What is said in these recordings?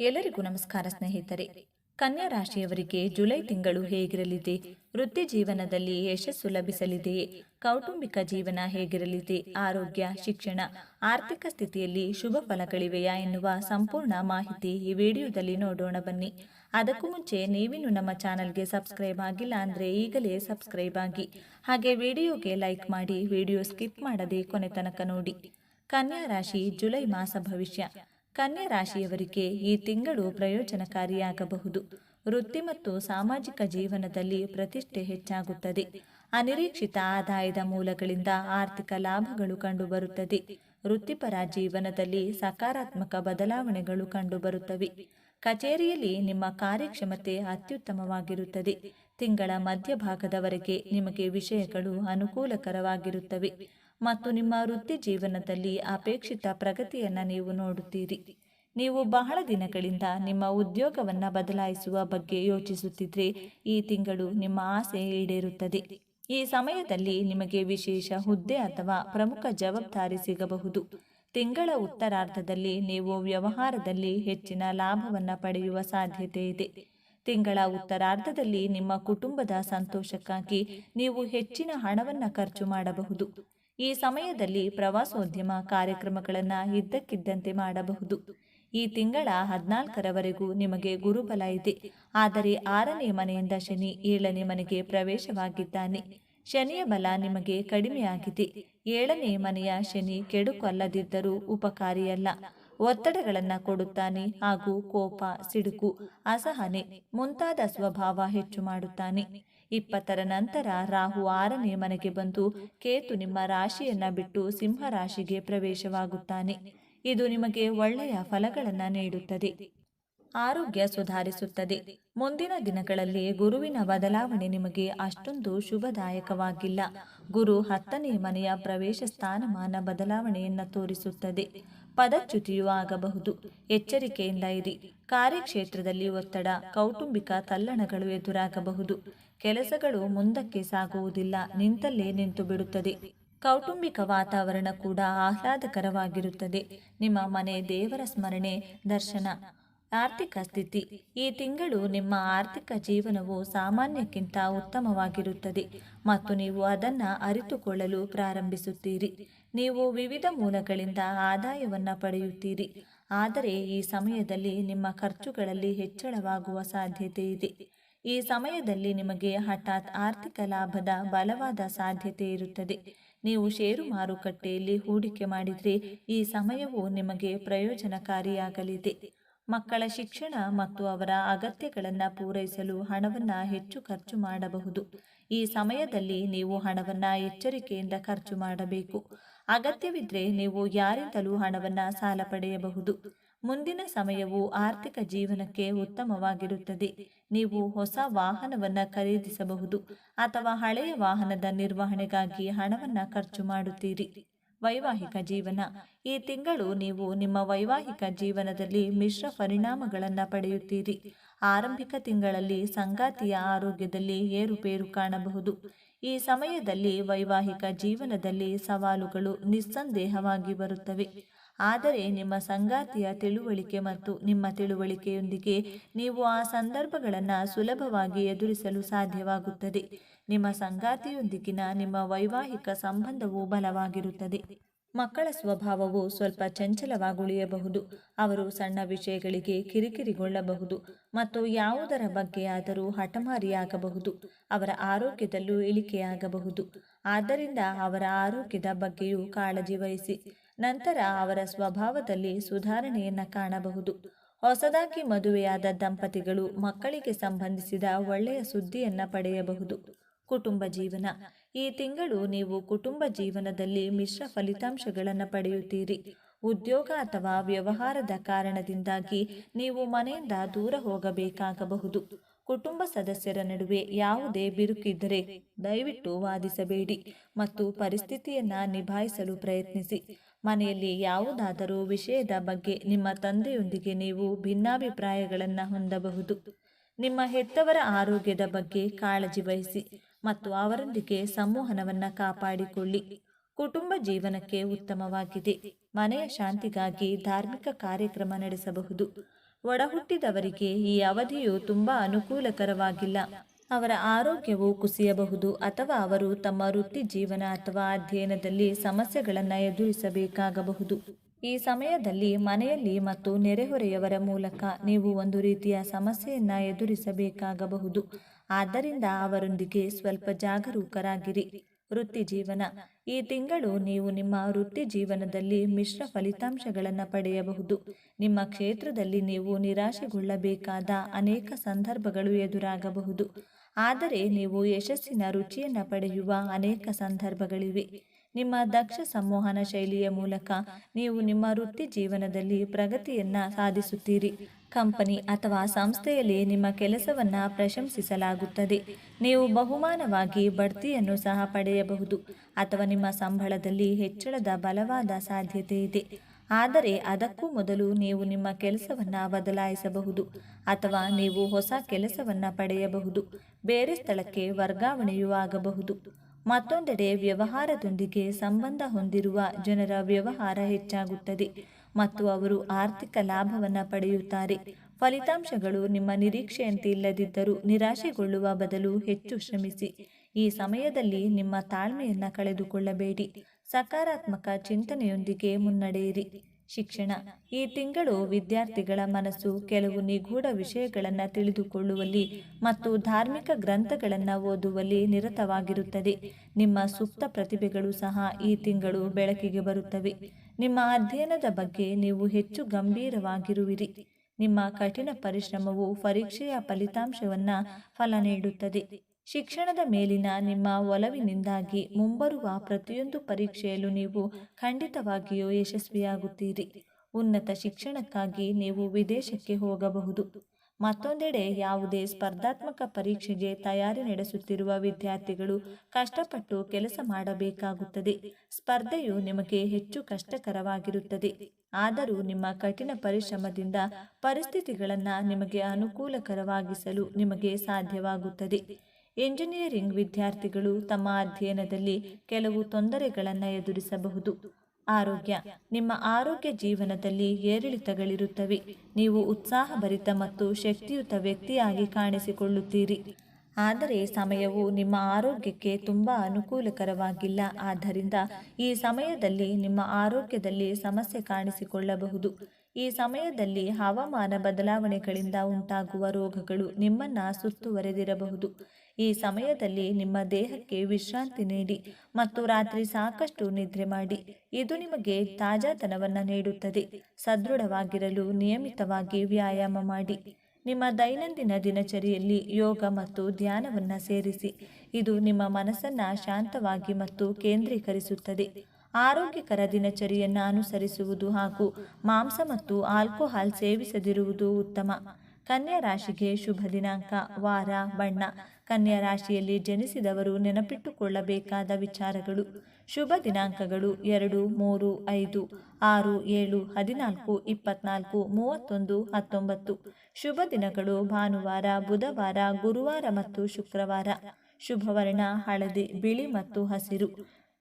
ಎಲ್ಲರಿಗೂ ನಮಸ್ಕಾರ ಸ್ನೇಹಿತರೆ. ಕನ್ಯಾ ರಾಶಿಯವರಿಗೆ ಜುಲೈ ತಿಂಗಳು ಹೇಗಿರಲಿದೆ? ವೃತ್ತಿ ಜೀವನದಲ್ಲಿ ಯಶಸ್ಸು ಲಭಿಸಲಿದೆಯೇ ಕೌಟುಂಬಿಕ ಜೀವನ ಹೇಗಿರಲಿದೆ? ಆರೋಗ್ಯ, ಶಿಕ್ಷಣ, ಆರ್ಥಿಕ ಸ್ಥಿತಿಯಲ್ಲಿ ಶುಭ ಫಲಗಳಿವೆಯಾ ಎನ್ನುವ ಸಂಪೂರ್ಣ ಮಾಹಿತಿ ಈ ವಿಡಿಯೋದಲ್ಲಿ ನೋಡೋಣ ಬನ್ನಿ. ಅದಕ್ಕೂ ಮುಂಚೆ ನೀವಿನ್ನು ನಮ್ಮ ಚಾನಲ್ಗೆ ಸಬ್ಸ್ಕ್ರೈಬ್ ಆಗಿಲ್ಲ ಅಂದರೆ ಈಗಲೇ ಸಬ್ಸ್ಕ್ರೈಬ್ ಆಗಿ. ಹಾಗೆ ವಿಡಿಯೋಗೆ ಲೈಕ್ ಮಾಡಿ, ವಿಡಿಯೋ ಸ್ಕಿಪ್ ಮಾಡದೆ ಕೊನೆ ತನಕ ನೋಡಿ. ಕನ್ಯಾ ರಾಶಿ ಜುಲೈ ಮಾಸ ಭವಿಷ್ಯ. ಕನ್ಯಾ ರಾಶಿಯವರಿಗೆ ಈ ತಿಂಗಳು ಪ್ರಯೋಜನಕಾರಿಯಾಗಬಹುದು. ವೃತ್ತಿ ಮತ್ತು ಸಾಮಾಜಿಕ ಜೀವನದಲ್ಲಿ ಪ್ರತಿಷ್ಠೆ ಹೆಚ್ಚಾಗುತ್ತದೆ. ಅನಿರೀಕ್ಷಿತ ಆದಾಯದ ಮೂಲಗಳಿಂದ ಆರ್ಥಿಕ ಲಾಭಗಳು ಕಂಡುಬರುತ್ತದೆ. ವೃತ್ತಿಪರ ಜೀವನದಲ್ಲಿ ಸಕಾರಾತ್ಮಕ ಬದಲಾವಣೆಗಳು ಕಂಡುಬರುತ್ತವೆ. ಕಚೇರಿಯಲ್ಲಿ ನಿಮ್ಮ ಕಾರ್ಯಕ್ಷಮತೆ ಅತ್ಯುತ್ತಮವಾಗಿರುತ್ತದೆ. ತಿಂಗಳ ಮಧ್ಯಭಾಗದವರೆಗೆ ನಿಮಗೆ ವಿಷಯಗಳು ಅನುಕೂಲಕರವಾಗಿರುತ್ತವೆ. ಮತ್ತು ನಿಮ್ಮ ವೃತ್ತಿ ಜೀವನದಲ್ಲಿ ಅಪೇಕ್ಷಿತ ಪ್ರಗತಿಯನ್ನು ನೀವು ನೋಡುತ್ತೀರಿ. ನೀವು ಬಹಳ ದಿನಗಳಿಂದ ನಿಮ್ಮ ಉದ್ಯೋಗವನ್ನು ಬದಲಾಯಿಸುವ ಬಗ್ಗೆ ಯೋಚಿಸುತ್ತಿದ್ದರೆ ಈ ತಿಂಗಳು ನಿಮ್ಮ ಆಸೆ ಈಡೇರುತ್ತದೆ. ಈ ಸಮಯದಲ್ಲಿ ನಿಮಗೆ ವಿಶೇಷ ಹುದ್ದೆ ಅಥವಾ ಪ್ರಮುಖ ಜವಾಬ್ದಾರಿ ಸಿಗಬಹುದು. ತಿಂಗಳ ಉತ್ತರಾರ್ಧದಲ್ಲಿ ನೀವು ವ್ಯವಹಾರದಲ್ಲಿ ಹೆಚ್ಚಿನ ಲಾಭವನ್ನು ಪಡೆಯುವ ಸಾಧ್ಯತೆ ಇದೆ. ತಿಂಗಳ ಉತ್ತರಾರ್ಧದಲ್ಲಿ ನಿಮ್ಮ ಕುಟುಂಬದ ಸಂತೋಷಕ್ಕಾಗಿ ನೀವು ಹೆಚ್ಚಿನ ಹಣವನ್ನು ಖರ್ಚು ಮಾಡಬಹುದು. ಈ ಸಮಯದಲ್ಲಿ ಪ್ರವಾಸೋದ್ಯಮ ಕಾರ್ಯಕ್ರಮಗಳನ್ನು ಇದ್ದಕ್ಕಿದ್ದಂತೆ ಮಾಡಬಹುದು. ಈ ತಿಂಗಳ ಹದಿನಾಲ್ಕರವರೆಗೂ ನಿಮಗೆ ಗುರುಬಲ ಇದೆ. ಆದರೆ ಆರನೇ ಮನೆಯಿಂದ ಶನಿ ಏಳನೇ ಮನೆಗೆ ಪ್ರವೇಶವಾಗಿದ್ದಾನೆ. ಶನಿಯ ಬಲ ನಿಮಗೆ ಕಡಿಮೆಯಾಗಿದೆ. ಏಳನೇ ಮನೆಯ ಶನಿ ಕೆಡುಕು ಅಲ್ಲದಿದ್ದರೂ ಉಪಕಾರಿಯಲ್ಲ. ಒತ್ತಡಗಳನ್ನು ಕೊಡುತ್ತಾನೆ ಹಾಗೂ ಕೋಪ, ಸಿಡುಕು, ಅಸಹನೆ ಮುಂತಾದ ಸ್ವಭಾವ ಹೆಚ್ಚು ಮಾಡುತ್ತಾನೆ. ಇಪ್ಪತ್ತರ ನಂತರ ರಾಹು ಆರನೇ ಮನೆಗೆ ಬಂದು ಕೇತು ನಿಮ್ಮ ರಾಶಿಯನ್ನ ಬಿಟ್ಟು ಸಿಂಹ ರಾಶಿಗೆ ಪ್ರವೇಶವಾಗುತ್ತಾನೆ. ಇದು ನಿಮಗೆ ಒಳ್ಳೆಯ ಫಲಗಳನ್ನು ನೀಡುತ್ತದೆ. ಆರೋಗ್ಯ ಸುಧಾರಿಸುತ್ತದೆ. ಮುಂದಿನ ದಿನಗಳಲ್ಲಿ ಗುರುವಿನ ಬದಲಾವಣೆ ನಿಮಗೆ ಅಷ್ಟೊಂದು ಶುಭದಾಯಕವಾಗಿಲ್ಲ. ಗುರು ಹತ್ತನೇ ಮನೆಯ ಪ್ರವೇಶ ಸ್ಥಾನಮಾನ ಬದಲಾವಣೆಯನ್ನು ತೋರಿಸುತ್ತದೆ. ಪದಚ್ಯುತಿಯೂ ಆಗಬಹುದು. ಎಚ್ಚರಿಕೆಯಿಂದ ಇರಿ. ಕಾರ್ಯಕ್ಷೇತ್ರದಲ್ಲಿ ಒತ್ತಡ, ಕೌಟುಂಬಿಕ ತಲ್ಲಣಗಳು ಎದುರಾಗಬಹುದು. ಕೆಲಸಗಳು ಮುಂದಕ್ಕೆ ಸಾಗುವುದಿಲ್ಲ, ನಿಂತಲ್ಲೇ ನಿಂತು ಬಿಡುತ್ತದೆ. ಕೌಟುಂಬಿಕ ವಾತಾವರಣ ಕೂಡ ಆಹ್ಲಾದಕರವಾಗಿರುತ್ತದೆ. ನಿಮ್ಮ ಮನೆ ದೇವರ ಸ್ಮರಣೆ, ದರ್ಶನ, ಆರ್ಥಿಕ ಸ್ಥಿತಿ. ಈ ತಿಂಗಳು ನಿಮ್ಮ ಆರ್ಥಿಕ ಜೀವನವು ಸಾಮಾನ್ಯಕ್ಕಿಂತ ಉತ್ತಮವಾಗಿರುತ್ತದೆ ಮತ್ತು ನೀವು ಅದನ್ನು ಅರಿತುಕೊಳ್ಳಲು ಪ್ರಾರಂಭಿಸುತ್ತೀರಿ. ನೀವು ವಿವಿಧ ಮೂಲಗಳಿಂದ ಆದಾಯವನ್ನು ಪಡೆಯುತ್ತೀರಿ. ಆದರೆ ಈ ಸಮಯದಲ್ಲಿ ನಿಮ್ಮ ಖರ್ಚುಗಳಲ್ಲಿ ಹೆಚ್ಚಳವಾಗುವ ಸಾಧ್ಯತೆ ಇದೆ. ಈ ಸಮಯದಲ್ಲಿ ನಿಮಗೆ ಹಠಾತ್ ಆರ್ಥಿಕ ಲಾಭದ ಬಲವಾದ ಸಾಧ್ಯತೆ ಇರುತ್ತದೆ. ನೀವು ಷೇರು ಮಾರುಕಟ್ಟೆಯಲ್ಲಿ ಹೂಡಿಕೆ ಮಾಡಿದರೆ ಈ ಸಮಯವು ನಿಮಗೆ ಪ್ರಯೋಜನಕಾರಿಯಾಗಲಿದೆ. ಮಕ್ಕಳ ಶಿಕ್ಷಣ ಮತ್ತು ಅವರ ಅಗತ್ಯಗಳನ್ನು ಪೂರೈಸಲು ಹಣವನ್ನು ಹೆಚ್ಚು ಖರ್ಚು ಮಾಡಬಹುದು. ಈ ಸಮಯದಲ್ಲಿ ನೀವು ಹಣವನ್ನು ಎಚ್ಚರಿಕೆಯಿಂದ ಖರ್ಚು ಮಾಡಬೇಕು. ಅಗತ್ಯವಿದ್ದರೆ ನೀವು ಯಾರಿಂದಲೂ ಹಣವನ್ನು ಸಾಲ ಪಡೆಯಬಹುದು. ಮುಂದಿನ ಸಮಯವು ಆರ್ಥಿಕ ಜೀವನಕ್ಕೆ ಉತ್ತಮವಾಗಿರುತ್ತದೆ. ನೀವು ಹೊಸ ವಾಹನವನ್ನು ಖರೀದಿಸಬಹುದು ಅಥವಾ ಹಳೆಯ ವಾಹನದ ನಿರ್ವಹಣೆಗಾಗಿ ಹಣವನ್ನು ಖರ್ಚು ಮಾಡುತ್ತೀರಿ. ವೈವಾಹಿಕ ಜೀವನ. ಈ ತಿಂಗಳು ನೀವು ನಿಮ್ಮ ವೈವಾಹಿಕ ಜೀವನದಲ್ಲಿ ಮಿಶ್ರ ಪರಿಣಾಮಗಳನ್ನು ಪಡೆಯುತ್ತೀರಿ. ಆರಂಭಿಕ ತಿಂಗಳಲ್ಲಿ ಸಂಗಾತಿಯ ಆರೋಗ್ಯದಲ್ಲಿ ಏರುಪೇರು ಕಾಣಬಹುದು. ಈ ಸಮಯದಲ್ಲಿ ವೈವಾಹಿಕ ಜೀವನದಲ್ಲಿ ಸವಾಲುಗಳು ನಿಸ್ಸಂದೇಹವಾಗಿ ಬರುತ್ತವೆ. ಆದರೆ ನಿಮ್ಮ ಸಂಗಾತಿಯ ತಿಳುವಳಿಕೆ ಮತ್ತು ನಿಮ್ಮ ತಿಳುವಳಿಕೆಯೊಂದಿಗೆ ನೀವು ಆ ಸಂದರ್ಭಗಳನ್ನು ಸುಲಭವಾಗಿ ಎದುರಿಸಲು ಸಾಧ್ಯವಾಗುತ್ತದೆ. ನಿಮ್ಮ ಸಂಗಾತಿಯೊಂದಿಗಿನ ನಿಮ್ಮ ವೈವಾಹಿಕ ಸಂಬಂಧವು ಬಲವಾಗಿರುತ್ತದೆ. ಮಕ್ಕಳ ಸ್ವಭಾವವು ಸ್ವಲ್ಪ ಚಂಚಲವಾಗುಳಿಯಬಹುದು. ಅವರು ಸಣ್ಣ ವಿಷಯಗಳಿಗೆ ಕಿರಿಕಿರಿಗೊಳ್ಳಬಹುದು ಮತ್ತು ಯಾವುದರ ಬಗ್ಗೆಯಾದರೂ ಹಠಮಾರಿಯಾಗಬಹುದು. ಅವರ ಆರೋಗ್ಯದಲ್ಲೂ ಇಳಿಕೆಯಾಗಬಹುದು. ಆದ್ದರಿಂದ ಅವರ ಆರೋಗ್ಯದ ಬಗ್ಗೆಯೂ ಕಾಳಜಿ ವಹಿಸಿ. ನಂತರ ಅವರ ಸ್ವಭಾವದಲ್ಲಿ ಸುಧಾರಣೆಯನ್ನು ಕಾಣಬಹುದು. ಹೊಸದಾಗಿ ಮದುವೆಯಾದ ದಂಪತಿಗಳು ಮಕ್ಕಳಿಗೆ ಸಂಬಂಧಿಸಿದ ಒಳ್ಳೆಯ ಸುದ್ದಿಯನ್ನು ಪಡೆಯಬಹುದು. ಕುಟುಂಬ ಜೀವನ. ಈ ತಿಂಗಳು ನೀವು ಕುಟುಂಬ ಜೀವನದಲ್ಲಿ ಮಿಶ್ರ ಫಲಿತಾಂಶಗಳನ್ನು ಪಡೆಯುತ್ತೀರಿ. ಉದ್ಯೋಗ ಅಥವಾ ವ್ಯವಹಾರದ ಕಾರಣದಿಂದಾಗಿ ನೀವು ಮನೆಯಿಂದ ದೂರ ಹೋಗಬೇಕಾಗಬಹುದು. ಕುಟುಂಬ ಸದಸ್ಯರ ನಡುವೆ ಯಾವುದೇ ಬಿರುಕಿದ್ದರೆ ದಯವಿಟ್ಟು ವಾದಿಸಬೇಡಿ ಮತ್ತು ಪರಿಸ್ಥಿತಿಯನ್ನು ನಿಭಾಯಿಸಲು ಪ್ರಯತ್ನಿಸಿ. ಮನೆಯಲ್ಲಿ ಯಾವುದಾದರೂ ವಿಷಯದ ಬಗ್ಗೆ ನಿಮ್ಮ ತಂದೆಯೊಂದಿಗೆ ನೀವು ಭಿನ್ನಾಭಿಪ್ರಾಯಗಳನ್ನು ಹೊಂದಬಹುದು. ನಿಮ್ಮ ಹೆತ್ತವರ ಆರೋಗ್ಯದ ಬಗ್ಗೆ ಕಾಳಜಿ ವಹಿಸಿ ಮತ್ತು ಅವರೊಂದಿಗೆ ಸಂವಹನವನ್ನು ಕಾಪಾಡಿಕೊಳ್ಳಿ. ಕುಟುಂಬ ಜೀವನಕ್ಕೆ ಉತ್ತಮವಾಗಿದೆ. ಮನೆಯ ಶಾಂತಿಗಾಗಿ ಧಾರ್ಮಿಕ ಕಾರ್ಯಕ್ರಮ ನಡೆಸಬಹುದು. ಒಡಹುಟ್ಟಿದವರಿಗೆ ಈ ಅವಧಿಯು ತುಂಬಾ ಅನುಕೂಲಕರವಾಗಿಲ್ಲ. ಅವರ ಆರೋಗ್ಯವು ಕುಸಿಯಬಹುದು ಅಥವಾ ಅವರು ತಮ್ಮ ವೃತ್ತಿ ಜೀವನ ಅಥವಾ ಅಧ್ಯಯನದಲ್ಲಿ ಸಮಸ್ಯೆಗಳನ್ನು ಎದುರಿಸಬೇಕಾಗಬಹುದು. ಈ ಸಮಯದಲ್ಲಿ ಮನೆಯಲ್ಲಿ ಮತ್ತು ನೆರೆಹೊರೆಯವರ ಮೂಲಕ ನೀವು ಒಂದು ರೀತಿಯ ಸಮಸ್ಯೆಯನ್ನು ಎದುರಿಸಬೇಕಾಗಬಹುದು. ಆದ್ದರಿಂದ ಅವರೊಂದಿಗೆ ಸ್ವಲ್ಪ ಜಾಗರೂಕರಾಗಿರಿ. ವೃತ್ತಿ ಜೀವನ. ಈ ತಿಂಗಳು ನೀವು ನಿಮ್ಮ ವೃತ್ತಿ ಜೀವನದಲ್ಲಿ ಮಿಶ್ರ ಫಲಿತಾಂಶಗಳನ್ನು ಪಡೆಯಬಹುದು. ನಿಮ್ಮ ಕ್ಷೇತ್ರದಲ್ಲಿ ನೀವು ನಿರಾಶೆಗೊಳ್ಳಬೇಕಾದ ಅನೇಕ ಸಂದರ್ಭಗಳು ಎದುರಾಗಬಹುದು. ಆದರೆ ನೀವು ಯಶಸ್ಸಿನ ರುಚಿಯನ್ನು ಪಡೆಯುವ ಅನೇಕ ಸಂದರ್ಭಗಳಿವೆ. ನಿಮ್ಮ ದಕ್ಷ ಸಂವಹನ ಶೈಲಿಯ ಮೂಲಕ ನೀವು ನಿಮ್ಮ ವೃತ್ತಿ ಜೀವನದಲ್ಲಿ ಪ್ರಗತಿಯನ್ನು ಸಾಧಿಸುತ್ತೀರಿ. ಕಂಪನಿ ಅಥವಾ ಸಂಸ್ಥೆಯಲ್ಲಿ ನಿಮ್ಮ ಕೆಲಸವನ್ನು ಪ್ರಶಂಸಿಸಲಾಗುತ್ತದೆ. ನೀವು ಬಹುಮಾನವಾಗಿ ಬಡ್ತಿಯನ್ನು ಸಹ ಪಡೆಯಬಹುದು ಅಥವಾ ನಿಮ್ಮ ಸಂಬಳದಲ್ಲಿ ಹೆಚ್ಚಳದ ಬಲವಾದ ಸಾಧ್ಯತೆ ಇದೆ. ಆದರೆ ಅದಕ್ಕೂ ಮೊದಲು ನೀವು ನಿಮ್ಮ ಕೆಲಸವನ್ನು ಬದಲಾಯಿಸಬಹುದು ಅಥವಾ ನೀವು ಹೊಸ ಕೆಲಸವನ್ನು ಪಡೆಯಬಹುದು. ಬೇರೆ ಸ್ಥಳಕ್ಕೆ ವರ್ಗಾವಣೆಯೂ ಆಗಬಹುದು. ಮತ್ತೊಂದೆಡೆ ವ್ಯವಹಾರದೊಂದಿಗೆ ಸಂಬಂಧ ಹೊಂದಿರುವ ಜನರ ವ್ಯವಹಾರ ಹೆಚ್ಚಾಗುತ್ತದೆ ಮತ್ತು ಅವರು ಆರ್ಥಿಕ ಲಾಭವನ್ನು ಪಡೆಯುತ್ತಾರೆ. ಫಲಿತಾಂಶಗಳು ನಿಮ್ಮ ನಿರೀಕ್ಷೆಯಂತೆ ಇಲ್ಲದಿದ್ದರೂ ನಿರಾಶೆಗೊಳ್ಳುವ ಬದಲು ಹೆಚ್ಚು ಶ್ರಮಿಸಿ. ಈ ಸಮಯದಲ್ಲಿ ನಿಮ್ಮ ತಾಳ್ಮೆಯನ್ನು ಕಳೆದುಕೊಳ್ಳಬೇಡಿ. ಸಕಾರಾತ್ಮಕ ಚಿಂತನೆಯೊಂದಿಗೆ ಮುನ್ನಡೆಯಿರಿ. ಶಿಕ್ಷಣ. ಈ ತಿಂಗಳು ವಿದ್ಯಾರ್ಥಿಗಳ ಮನಸ್ಸು ಕೆಲವು ನಿಗೂಢ ವಿಷಯಗಳನ್ನು ತಿಳಿದುಕೊಳ್ಳುವಲ್ಲಿ ಮತ್ತು ಧಾರ್ಮಿಕ ಗ್ರಂಥಗಳನ್ನು ಓದುವಲ್ಲಿ ನಿರತವಾಗಿರುತ್ತದೆ. ನಿಮ್ಮ ಸುಪ್ತ ಪ್ರತಿಭೆಗಳು ಸಹ ಈ ತಿಂಗಳು ಬೆಳಕಿಗೆ ಬರುತ್ತವೆ. ನಿಮ್ಮ ಅಧ್ಯಯನದ ಬಗ್ಗೆ ನೀವು ಹೆಚ್ಚು ಗಂಭೀರವಾಗಿರುವಿರಿ. ನಿಮ್ಮ ಕಠಿಣ ಪರಿಶ್ರಮವು ಪರೀಕ್ಷೆಯ ಫಲಿತಾಂಶವನ್ನು ಫಲ ನೀಡುತ್ತದೆ. ಶಿಕ್ಷಣದ ಮೇಲಿನ ನಿಮ್ಮ ಒಲವಿನಿಂದಾಗಿ ಮುಂಬರುವ ಪ್ರತಿಯೊಂದು ಪರೀಕ್ಷೆಯಲ್ಲೂ ನೀವು ಖಂಡಿತವಾಗಿಯೂ ಯಶಸ್ವಿಯಾಗುತ್ತೀರಿ. ಉನ್ನತ ಶಿಕ್ಷಣಕ್ಕಾಗಿ ನೀವು ವಿದೇಶಕ್ಕೆ ಹೋಗಬಹುದು. ಮತ್ತೊಂದೆಡೆ ಯಾವುದೇ ಸ್ಪರ್ಧಾತ್ಮಕ ಪರೀಕ್ಷೆಗೆ ತಯಾರಿ ನಡೆಸುತ್ತಿರುವ ವಿದ್ಯಾರ್ಥಿಗಳು ಕಷ್ಟಪಟ್ಟು ಕೆಲಸ ಮಾಡಬೇಕಾಗುತ್ತದೆ. ಸ್ಪರ್ಧೆಯು ನಿಮಗೆ ಹೆಚ್ಚು ಕಷ್ಟಕರವಾಗಿರುತ್ತದೆ. ಆದರೂ ನಿಮ್ಮ ಕಠಿಣ ಪರಿಶ್ರಮದಿಂದ ಪರಿಸ್ಥಿತಿಗಳನ್ನು ನಿಮಗೆ ಅನುಕೂಲಕರವಾಗಿಸಲು ನಿಮಗೆ ಸಾಧ್ಯವಾಗುತ್ತದೆ. ಎಂಜಿನಿಯರಿಂಗ್ ವಿದ್ಯಾರ್ಥಿಗಳು ತಮ್ಮ ಅಧ್ಯಯನದಲ್ಲಿ ಕೆಲವು ತೊಂದರೆಗಳನ್ನು ಎದುರಿಸಬಹುದು. ಆರೋಗ್ಯ. ನಿಮ್ಮ ಆರೋಗ್ಯ ಜೀವನದಲ್ಲಿ ಏರಿಳಿತಗಳಿರುತ್ತವೆ. ನೀವು ಉತ್ಸಾಹಭರಿತ ಮತ್ತು ಶಕ್ತಿಯುತ ವ್ಯಕ್ತಿಯಾಗಿ ಕಾಣಿಸಿಕೊಳ್ಳುತ್ತೀರಿ. ಆದರೆ ಸಮಯವು ನಿಮ್ಮ ಆರೋಗ್ಯಕ್ಕೆ ತುಂಬ ಅನುಕೂಲಕರವಾಗಿಲ್ಲ. ಆದ್ದರಿಂದ ಈ ಸಮಯದಲ್ಲಿ ನಿಮ್ಮ ಆರೋಗ್ಯದಲ್ಲಿ ಸಮಸ್ಯೆ ಕಾಣಿಸಿಕೊಳ್ಳಬಹುದು. ಈ ಸಮಯದಲ್ಲಿ ಹವಾಮಾನ ಬದಲಾವಣೆಗಳಿಂದ ಉಂಟಾಗುವ ರೋಗಗಳು ನಿಮ್ಮನ್ನು ಸುತ್ತುವರೆದಿರಬಹುದು. ಈ ಸಮಯದಲ್ಲಿ ನಿಮ್ಮ ದೇಹಕ್ಕೆ ವಿಶ್ರಾಂತಿ ನೀಡಿ ಮತ್ತು ರಾತ್ರಿ ಸಾಕಷ್ಟು ನಿದ್ರೆ ಮಾಡಿ. ಇದು ನಿಮಗೆ ತಾಜಾತನವನ್ನು ನೀಡುತ್ತದೆ. ಸದೃಢವಾಗಿರಲು ನಿಯಮಿತವಾಗಿ ವ್ಯಾಯಾಮ ಮಾಡಿ. ನಿಮ್ಮ ದೈನಂದಿನ ದಿನಚರಿಯಲ್ಲಿ ಯೋಗ ಮತ್ತು ಧ್ಯಾನವನ್ನು ಸೇರಿಸಿ. ಇದು ನಿಮ್ಮ ಮನಸ್ಸನ್ನು ಶಾಂತವಾಗಿ ಮತ್ತು ಕೇಂದ್ರೀಕರಿಸುತ್ತದೆ. ಆರೋಗ್ಯಕರ ದಿನಚರಿಯನ್ನು ಅನುಸರಿಸುವುದು ಹಾಗೂ ಮಾಂಸ ಮತ್ತು ಆಲ್ಕೋಹಾಲ್ ಸೇವಿಸದಿರುವುದು ಉತ್ತಮ. ಕನ್ಯಾ ರಾಶಿಗೆ ಶುಭ ದಿನಾಂಕ, ವಾರ, ಬಣ್ಣ. ಕನ್ಯಾ ರಾಶಿಯಲ್ಲಿ ಜನಿಸಿದವರು ನೆನಪಿಟ್ಟುಕೊಳ್ಳಬೇಕಾದ ವಿಚಾರಗಳು. ಶುಭ ದಿನಾಂಕಗಳು ಎರಡು, ಮೂರು, ಐದು, ಆರು, ಏಳು, ಹದಿನಾಲ್ಕು, ಇಪ್ಪತ್ನಾಲ್ಕು, ಮೂವತ್ತೊಂದು, ಹತ್ತೊಂಬತ್ತು. ಶುಭ ದಿನಗಳು ಭಾನುವಾರ, ಬುಧವಾರ, ಗುರುವಾರ ಮತ್ತು ಶುಕ್ರವಾರ. ಶುಭವರ್ಣ, ಹಳದಿ, ಬಿಳಿ ಮತ್ತು ಹಸಿರು.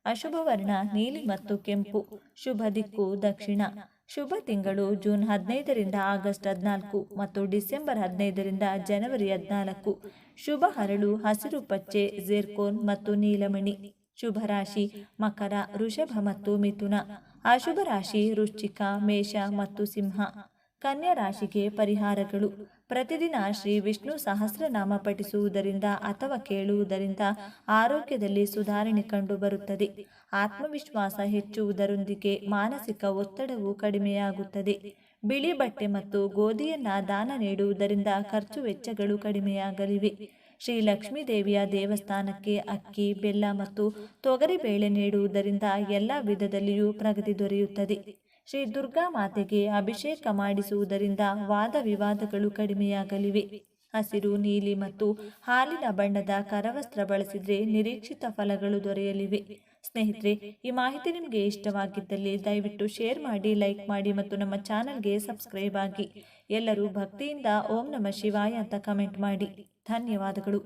ಅಶುಭ ವರ್ಣ ನೀಲಿ ಮತ್ತು ಕೆಂಪು. ಶುಭ ದಿಕ್ಕು ದಕ್ಷಿಣ. ಶುಭ ತಿಂಗಳು, ಜೂನ್ ಹದಿನೈದರಿಂದ ಆಗಸ್ಟ್ ಹದಿನಾಲ್ಕು ಮತ್ತು ಡಿಸೆಂಬರ್ ಹದಿನೈದರಿಂದ ಜನವರಿ ಹದಿನಾಲ್ಕು. ಶುಭ ಹರಳು, ಹಸಿರು ಪಚ್ಚೆ ಜೇರ್ಕೋನ್ ಮತ್ತು ನೀಲಮಣಿ. ಶುಭ ರಾಶಿ, ಮಕರ, ವೃಷಭ ಮತ್ತು ಮಿಥುನ. ಅಶುಭ ರಾಶಿ, ವೃಶ್ಚಿಕ, ಮೇಷ ಮತ್ತು ಸಿಂಹ. ಕನ್ಯಾ ರಾಶಿಗೆ ಪರಿಹಾರಗಳು. ಪ್ರತಿದಿನ ಶ್ರೀ ವಿಷ್ಣು ಸಹಸ್ರನಾಮ ಪಠಿಸುವುದರಿಂದ ಅಥವಾ ಕೇಳುವುದರಿಂದ ಆರೋಗ್ಯದಲ್ಲಿ ಸುಧಾರಣೆ ಕಂಡುಬರುತ್ತದೆ ಆತ್ಮವಿಶ್ವಾಸ ಹೆಚ್ಚುವುದರೊಂದಿಗೆ ಮಾನಸಿಕ ಒತ್ತಡವು ಕಡಿಮೆಯಾಗುತ್ತದೆ. ಬಿಳಿ ಬಟ್ಟೆ ಮತ್ತು ಗೋಧಿಯನ್ನ ದಾನ ನೀಡುವುದರಿಂದ ಖರ್ಚು ವೆಚ್ಚಗಳು ಕಡಿಮೆಯಾಗಲಿವೆ. ಶ್ರೀ ಲಕ್ಷ್ಮೀದೇವಿಯ ದೇವಸ್ಥಾನಕ್ಕೆ ಅಕ್ಕಿ, ಬೆಲ್ಲ ಮತ್ತು ತೊಗರಿಬೇಳೆ ನೀಡುವುದರಿಂದ ಎಲ್ಲ ವಿಧದಲ್ಲಿಯೂ ಪ್ರಗತಿ ದೊರೆಯುತ್ತದೆ. ಶ್ರೀ ದುರ್ಗಾ ಮಾತೆಗೆ ಅಭಿಷೇಕ ಮಾಡಿಸುವುದರಿಂದ ವಾದ ವಿವಾದಗಳು ಕಡಿಮೆಯಾಗಲಿವೆ. ಹಸಿರು, ನೀಲಿ ಮತ್ತು ಹಾಲಿನ ಬಣ್ಣದ ಕರವಸ್ತ್ರ ಬಳಸಿದರೆ ನಿರೀಕ್ಷಿತ ಫಲಗಳು ದೊರೆಯಲಿವೆ. ಸ್ನೇಹಿತರೆ, ಈ ಮಾಹಿತಿ ನಿಮಗೆ ಇಷ್ಟವಾಗಿದ್ದಲ್ಲಿ ದಯವಿಟ್ಟು ಶೇರ್ ಮಾಡಿ, ಲೈಕ್ ಮಾಡಿ ಮತ್ತು ನಮ್ಮ ಚಾನಲ್ಗೆ ಸಬ್ಸ್ಕ್ರೈಬ್ ಆಗಿ. ಎಲ್ಲರೂ ಭಕ್ತಿಯಿಂದ ಓಂ ನಮ ಶಿವಾಯ ಅಂತ ಕಮೆಂಟ್ ಮಾಡಿ. ಧನ್ಯವಾದಗಳು.